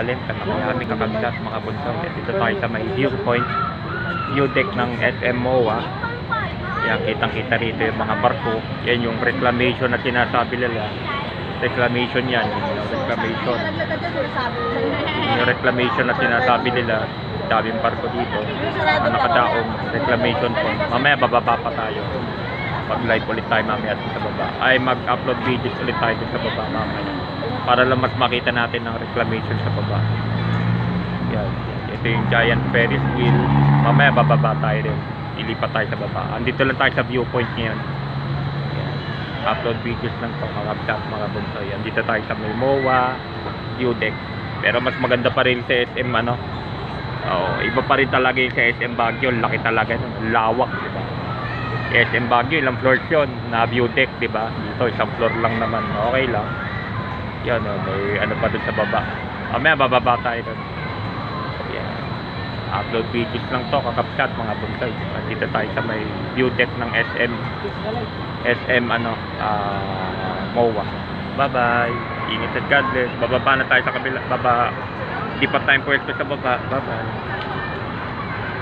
Balenta na Miami kakabsat mga bunso. Yan, dito tayo sa may viewpoint view ng SM MOA. Yan, kitang-kita rito yung mga barko. Yan yung reclamation na sinasabi nila. Reclamation yan, yung reclamation. Yung reclamation na sinasabi nila, daming barko dito. Ang nakadaong reclamation po. Mamaya bababa pa tayo. Pag live ulit tayo mamaya sa baba. Ay mag-upload videos ulit tayo sa baba mamaya. Para lang mas makita natin ang reclamation sa baba. Yan. Ito yung giant Ferris wheel. Mamaya bababa tayo rin. Ilipat tayo sa baba. Andito lang tayo sa viewpoint ngayon. Yan. Upload videos lang to mga vlogs, mga bunso. Yan. Dito tayo sa view deck. Pero mas maganda pa rin sa SM ano. Oo, iba pa rin talaga yung sa SM Baguio. Laki talaga. Lawak, di ba? SM Baguio, ilang floors yun? Na view deck, di ba? Dito, isang floor lang naman. Okay lang. Yan, oh, may ano pa dun sa baba. Mamaya, bababa tayo dun. Yan. Upload videos lang to, kakapsat mga bonsai. Dito tayo sa may view deck ng SM. SM, ano, ah, MOA. Bye-bye. Ingat at God. Bababa na tayo sa kabila. Baba. Di pa tayong pwesto sa baba. Bye-bye.